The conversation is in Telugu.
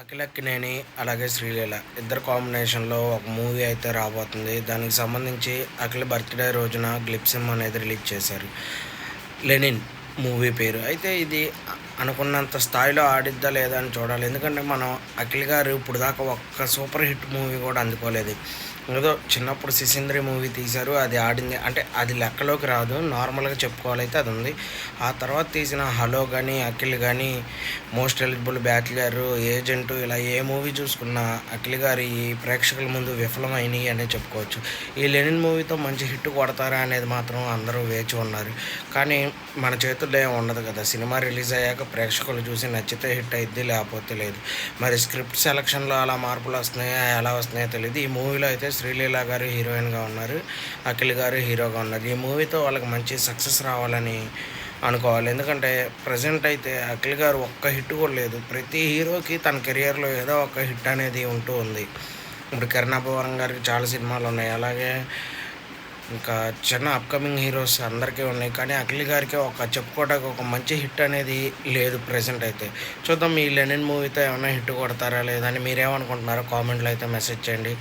అఖిలక్కినేని అలాగే శ్రీలీల. ఇద్దరు కాంబినేషన్లో ఒక మూవీ అయితే రాబోతుంది. దానికి సంబంధించి అఖిల బర్త్డే రోజున గ్లిప్సిమ్ అనేది రిలీజ్ చేశారు. లెనిన్ మూవీ పేరు. అయితే ఇది అనుకున్నంత స్థాయిలో ఆడిద్దా లేదా అని చూడాలి. ఎందుకంటే మనం అఖిల్ గారు ఇప్పుడు దాకా ఒక్క సూపర్ హిట్ మూవీ కూడా అందుకోలేదు. ఏదో చిన్నప్పుడు సిసింద్రి మూవీ తీశారు అది ఆడింది. అంటే అది లెక్కలోకి రాదు నార్మల్గా చెప్పుకోవాలైతే అది ఉంది. ఆ తర్వాత తీసిన హలో కానీ అఖిల్ కానీ మోస్ట్ ఎలిజిబుల్ బ్యాచిలర్ ఏజెంట్ ఇలా ఏ మూవీ చూసుకున్నా అఖిల్ గారి ప్రేక్షకుల ముందు విఫలమైనవి అనే చెప్పుకోవచ్చు. ఈ లెనిన్ మూవీతో మంచి హిట్ కొడతారా అనేది మాత్రం అందరూ వేచి ఉన్నారు. కానీ మన చేతుల్లో ఏం ఉండదు కదా సినిమా రిలీజ్ అయ్యాక ప్రేక్షకులు చూసి నచ్చితే హిట్ అయిద్ది లేకపోతే లేదు. మరి స్క్రిప్ట్ సెలక్షన్లో అలా మార్పులు వస్తున్నాయా ఎలా వస్తున్నాయో తెలియదు ఈ మూవీలో అయితే శ్రీలీల గారు హీరోయిన్గా ఉన్నారు అఖిల్ గారు హీరోగా ఉన్నారు. ఈ మూవీతో వాళ్ళకి మంచి సక్సెస్ రావాలని అనుకోవాలి. ఎందుకంటే ప్రజెంట్ అయితే అఖిల్ గారు ఒక్క హిట్ కూడా లేదు. ప్రతి హీరోకి తన కెరియర్లో ఏదో ఒక హిట్ అనేది ఉంటూ ఉంది. ఇప్పుడు కిరణాభవరం గారికి చాలా సినిమాలు ఉన్నాయి. అలాగే ఇంకా చిన్న అప్కమింగ్ హీరోస్ అందరికీ ఉన్నాయి. కానీ అఖిల్ గారికి ఒక చెప్పుకోవడానికి ఒక మంచి హిట్ అనేది లేదు ప్రెసెంట్ అయితే. చూద్దాం ఈ లెనిన్ మూవీతో ఏమైనా హిట్ కొడతారా లేదా అని మీరేమనుకుంటున్నారో కామెంట్లో అయితే మెసేజ్ చేయండి.